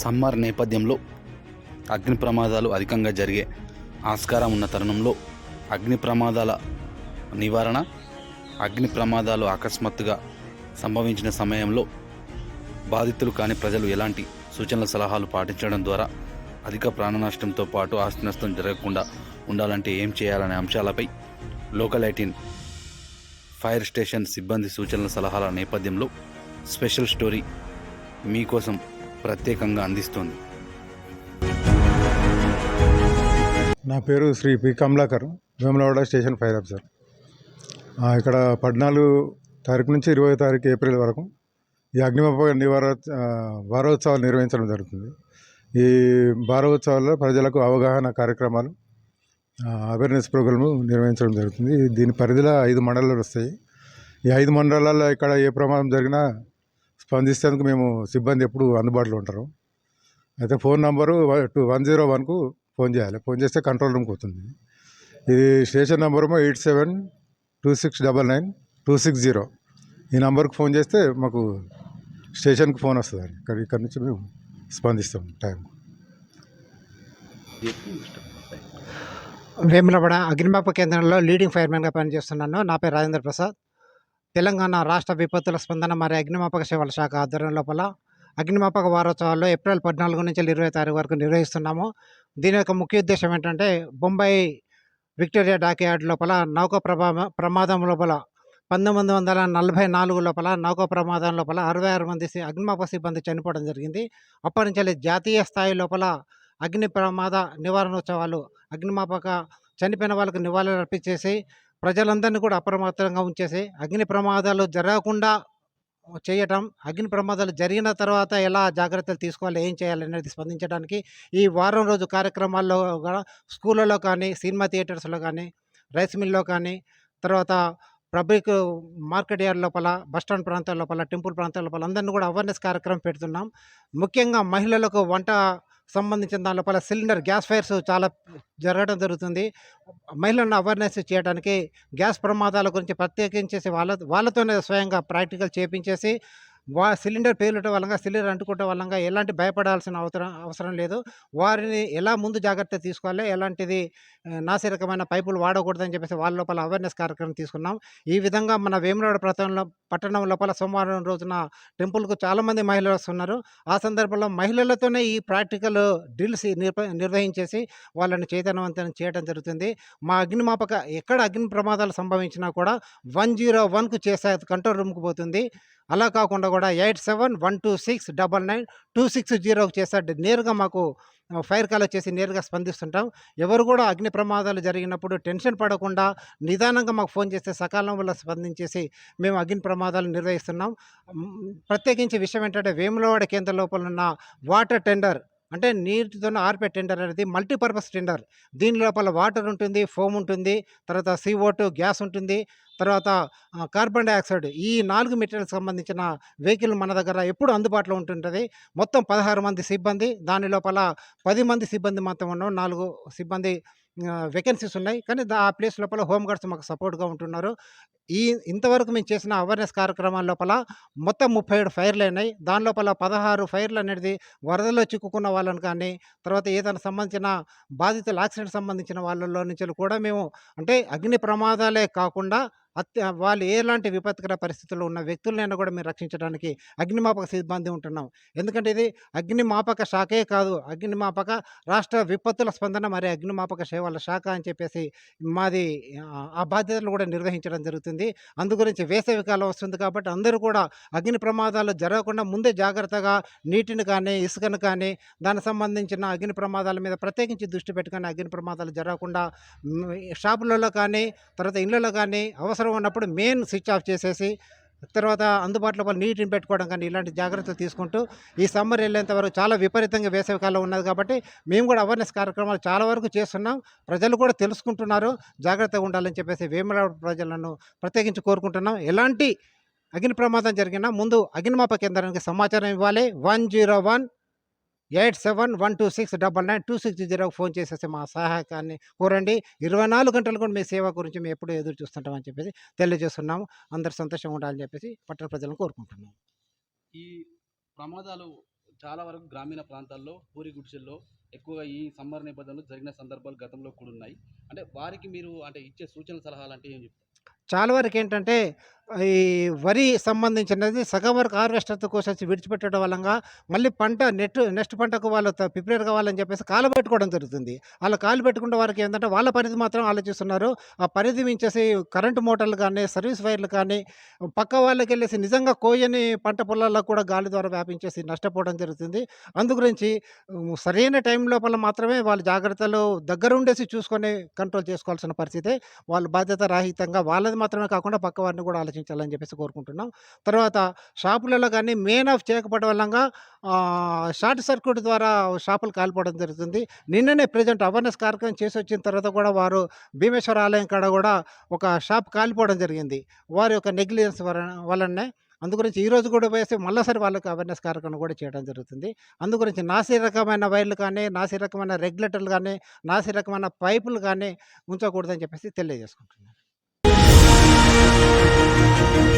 Summer నేపథ్యంలో అగ్ని ప్రమాదాలు అధికంగా జరిగే ఆస్కారం ఉన్న తరుణంలో అగ్ని ప్రమాదాల నివారణ అగ్ని ప్రమాదాలు అకస్మాత్తుగా సంభవించిన సమయంలో బాధితులు కాని ప్రజలు ఎలాంటి సూచనల సలహాలు పాటించడం ద్వారా అధిక ప్రాణనష్టంతో పాటు ఆస్తి నష్టం జరగకుండా ఉండాలంటే ఏం చేయాలనే అంశాలపై లోకల్ ఎయిటీన్ ఫైర్ స్టేషన్ సిబ్బంది సూచనల సలహాల నేపథ్యంలో స్పెషల్ స్టోరీ మీకోసం ప్రత్యేకంగా అందిస్తోంది. నా పేరు Shri P. Kamalakar Vemulawada station fire officer. ఇక్కడ పద్నాలుగు తారీఖు నుంచి ఇరవై తారీఖు ఏప్రిల్ వరకు ఈ అగ్నిమాపక నివార వారోత్సవాలు నిర్వహించడం జరుగుతుంది. ఈ వారోత్సవాల్లో ప్రజలకు అవగాహన కార్యక్రమాలు అవేర్నెస్ ప్రోగ్రాము నిర్వహించడం జరుగుతుంది. దీని పరిధిలో ఐదు మండలాలు వస్తాయి. ఈ ఐదు మండలాల్లో ఇక్కడ ఏ ప్రమాదం జరిగినా స్పందిస్తేందుకు మేము సిబ్బంది ఎప్పుడు అందుబాటులో ఉంటారు. అయితే phone number two one zero వన్కు phone చేయాలి. ఫోన్ చేస్తే కంట్రోల్ రూమ్కి వస్తుంది. ఇది station number eight seven two six double nine two six zero. ఈ నెంబర్కి ఫోన్ చేస్తే మాకు స్టేషన్కి ఫోన్ వస్తుంది అండి. ఇక్కడ ఇక్కడ నుంచి మేము స్పందిస్తాం టైం వేములవాడ అగ్నిమాప కేంద్రంలో లీడింగ్ ఫైర్మెన్గా పనిచేస్తున్నాను. నా పేరు రాజేంద్ర ప్రసాద్. తెలంగాణ రాష్ట్ర విపత్తుల స్పందన మరియు అగ్నిమాపక సేవల శాఖ ఆధ్వర్యం లోపల అగ్నిమాపక వారోత్సవాల్లో ఏప్రిల్ పద్నాలుగు నుంచి ఇరవై తారీఖు వరకు నిర్వహిస్తున్నాము. దీని యొక్క ముఖ్య ఉద్దేశం ఏంటంటే బొంబాయి విక్టోరియా డాక్యార్డ్ లోపల నౌక ప్రభా ప్రమాదం లోపల పంతొమ్మిది వందల నలభై నాలుగు లోపల నౌక ప్రమాదం లోపల అరవై ఆరు మంది అగ్నిమాపక సిబ్బంది చనిపోవడం జరిగింది. అప్పటి నుంచి జాతీయ స్థాయి లోపల అగ్ని ప్రమాద నివారణోత్సవాలు అగ్నిమాపక చనిపోయిన వాళ్ళకు నివాళులు అర్పించేసి ప్రజలందరినీ కూడా అప్రమత్తంగా ఉంచేసి అగ్ని ప్రమాదాలు జరగకుండా చేయటం అగ్ని ప్రమాదాలు జరిగిన తర్వాత ఎలా జాగ్రత్తలు తీసుకోవాలి ఏం చేయాలి అనేది స్పందించడానికి ఈ వారం రోజు కార్యక్రమాల్లో కూడా స్కూళ్ళలో కానీ సినిమా థియేటర్స్లో కానీ రైస్ మిల్లో కానీ తర్వాత పబ్లిక్ మార్కెట్ యార్డ్ లోపల బస్ స్టాండ్ ప్రాంతాల లోపల టెంపుల్ ప్రాంతాల లోపల అందరినీ కూడా అవేర్నెస్ కార్యక్రమం పెడుతున్నాం. ముఖ్యంగా మహిళలకు వంట సంబంధించిన దాని లోపల సిలిండర్ గ్యాస్ ఫైర్స్ చాలా జరగడం జరుగుతుంది. మహిళలను అవేర్నెస్ చేయడానికి గ్యాస్ ప్రమాదాల గురించి ప్రత్యేకించేసి వాళ్ళ వాళ్ళతోనే స్వయంగా ప్రాక్టికల్ చేపించేసి వా సిలిండర్ పేలటం వల్ల సిలిండర్ అంటుకోవటం వల్ల ఎలాంటి భయపడాల్సిన అవసరం అవసరం లేదు. వారిని ఎలా ముందు జాగ్రత్త తీసుకోవాలి? ఎలాంటిది నాసిరకమైన పైపులు వాడకూడదని చెప్పేసి వాళ్ళ లోపల అవేర్నెస్ కార్యక్రమం తీసుకున్నాం. ఈ విధంగా మన వేములవాడ ప్రాంతంలో పట్టణం లోపల సోమవారం రోజున టెంపుల్కు చాలామంది మహిళలు వస్తున్నారు. ఆ సందర్భంలో మహిళలతోనే ఈ ప్రాక్టికల్ డ్రిల్స్ నిర్వహించేసి వాళ్ళని చైతన్యవంతం చేయడం జరుగుతుంది. మా అగ్నిమాపక ఎక్కడ అగ్ని ప్రమాదాలు సంభవించినా కూడా వన్ జీరో వన్కు చేసే కంట్రోల్ రూమ్కి పోతుంది. అలా కాకుండా కూడా eight seven one two six double nine two six జీరోకి చేస్తే నేరుగా మాకు ఫైర్ కాల్ వచ్చేసి నేరుగా స్పందిస్తుంటాం. ఎవరు కూడా అగ్ని ప్రమాదాలు జరిగినప్పుడు టెన్షన్ పడకుండా నిదానంగా మాకు ఫోన్ చేస్తే సకాలంలో స్పందించేసి మేము అగ్ని ప్రమాదాలు నిర్వహిస్తున్నాం. ప్రత్యేకించి విషయం ఏంటంటే వేములవాడ కేంద్ర లోపల ఉన్న వాటర్ టెండర్ అంటే నీటితో ఆర్పే టెండర్ అనేది మల్టీపర్పస్ టెండర్. దీని లోపల వాటర్ ఉంటుంది ఫోమ్ ఉంటుంది తర్వాత సిఓ గ్యాస్ ఉంటుంది. తర్వాత కార్బన్ డైఆక్సైడ్ ఈ నాలుగు మెటీరియల్స్ సంబంధించిన వెహికల్ మన దగ్గర ఎప్పుడు అందుబాటులో ఉంటుంటుంది. మొత్తం పదహారు మంది సిబ్బంది దాని లోపల పది మంది సిబ్బంది మాత్రం ఉన్నాం. నాలుగు సిబ్బంది వేకెన్సీస్ ఉన్నాయి. కానీ ఆ ప్లేస్ లోపల హోమ్ గార్డ్స్ మాకు సపోర్ట్గా ఉంటున్నారు. ఈ ఇంతవరకు మేము చేసిన అవేర్నెస్ కార్యక్రమాల లోపల మొత్తం ముప్పై ఏడు ఫైర్లు అయినాయి. దాని లోపల పదహారు ఫైర్లు అనేది వరదలో చిక్కుకున్న వాళ్ళని కానీ తర్వాత ఏదైనా సంబంధించిన బాధితులు యాక్సిడెంట్ సంబంధించిన వాళ్ళలో నుంచి కూడా మేము అంటే అగ్ని ప్రమాదాలే కాకుండా అత్య వాళ్ళు ఎలాంటి విపత్కర పరిస్థితుల్లో ఉన్న వ్యక్తులనైనా కూడా మేము రక్షించడానికి అగ్నిమాపక సిబ్బంది ఉంటున్నాం. ఎందుకంటే ఇది అగ్నిమాపక శాఖే కాదు. అగ్నిమాపక రాష్ట్ర విపత్తుల స్పందన మరి అగ్నిమాపక సేవల శాఖ అని చెప్పేసి మాది ఆ, బాధ్యతలు కూడా నిర్వహించడం జరుగుతుంది. అందుగురించి వేసవి కాలం వస్తుంది కాబట్టి అందరూ కూడా అగ్ని ప్రమాదాలు జరగకుండా ముందే జాగ్రత్తగా నీటిని కానీ ఇసుకను కానీ దానికి సంబంధించిన అగ్ని ప్రమాదాల మీద ప్రత్యేకించి దృష్టి పెట్టుకొని అగ్ని ప్రమాదాలు జరగకుండా షాపులలో కానీ తర్వాత ఇళ్ళలో కానీ అవసరం ఉన్నప్పుడు మెయిన్ స్విచ్ ఆఫ్ చేసేసి తర్వాత అందుబాటులో వాళ్ళు నీటిని పెట్టుకోవడం కానీ ఇలాంటి జాగ్రత్తలు తీసుకుంటూ ఈ సమ్మర్ వెళ్ళేంత వరకు చాలా విపరీతంగా వేసవికాలం ఉన్నది కాబట్టి మేము కూడా అవేర్నెస్ కార్యక్రమాలు చాలా వరకు చేస్తున్నాం. ప్రజలు కూడా తెలుసుకుంటున్నారు. జాగ్రత్తగా ఉండాలని చెప్పేసి వేముల ప్రజలను ప్రత్యేకించి కోరుకుంటున్నాం. ఎలాంటి అగ్ని ప్రమాదం జరిగినా ముందు అగ్నిమాప కేంద్రానికి సమాచారం ఇవ్వాలి. One zero one eight seven one two six double nine two six జీరోకి ఫోన్ చేసేసి మా సహాయకాన్ని కోరండి. ఇరవై నాలుగు గంటలు కూడా మీ సేవ గురించి మేము ఎప్పుడూ ఎదురు చూస్తుంటామని చెప్పేసి తెలియజేస్తున్నాము. అందరు సంతోషంగా ఉండాలని చెప్పేసి పట్టణ ప్రజలను కోరుకుంటున్నాం ఈ ప్రమాదాలు చాలా వరకు గ్రామీణ ప్రాంతాల్లో పూరి గుడిసెల్లో ఎక్కువగా ఈ సమ్మర్ నేపథ్యంలో జరిగిన సందర్భాలు గతంలో కూడా ఉన్నాయి. అంటే వారికి మీరు అంటే ఇచ్చే సూచన సలహాలు అంటే ఏం చెప్తారు? చాలా వరకు ఏంటంటే ఈ వరి సంబంధించినది సగం వరకు హార్వెస్టర్తో కోసేసి విడిచిపెట్టడం వలన మళ్ళీ పంట నెట్ నెక్స్ట్ పంటకు వాళ్ళు ప్రిపేర్ కావాలని చెప్పేసి కాలు పెట్టుకోవడం జరుగుతుంది. అలా కాలు పెట్టుకున్న వారికి ఏంటంటే వాళ్ళ పరిధి మాత్రం ఆలోచిస్తున్నారు. ఆ పరిధి మించేసి కరెంటు మోటార్లు కానీ సర్వీస్ వైర్లు కానీ పక్క వాళ్ళకి వెళ్ళేసి నిజంగా కోయని పంట పొలాల్లో కూడా గాలి ద్వారా వ్యాపించేసి నష్టపోవడం జరుగుతుంది. అందు గురించి సరైన టైం లోపల మాత్రమే వాళ్ళ జాగ్రత్తలు దగ్గరుండేసి చూసుకొని కంట్రోల్ చేసుకోవాల్సిన పరిస్థితి వాళ్ళు బాధ్యత రాహితంగా వాళ్ళది మాత్రమే కాకుండా పక్క వారిని కూడా ఆలోచించాలని చెప్పేసి కోరుకుంటున్నాం. తర్వాత షాపులలో కానీ మెయిన్ ఆఫ్ చేయకపోవడం వల్ల షార్ట్ సర్క్యూట్ ద్వారా షాపులు కాలిపోవడం జరుగుతుంది. నిన్ననే ప్రజెంట్ అవేర్నెస్ కార్యక్రమం చేసి వచ్చిన తర్వాత కూడా వారు భీమేశ్వర ఆలయం కాడ కూడా ఒక షాప్ కాలిపోవడం జరిగింది. వారి యొక్క నెగ్లిజెన్స్ వలనే అందుగురించి ఈరోజు కూడా వేసి మళ్ళీసారి వాళ్ళకి అవేర్నెస్ కార్యక్రమం కూడా చేయడం జరుగుతుంది. అందుగురించి నాసి రకమైన వైర్లు కానీ నాసి రకమైన రెగ్యులేటర్లు కానీ నాసి రకమైన పైపులు కానీ ఉంచకూడదని చెప్పేసి తెలియజేసుకుంటున్నాను Thank you.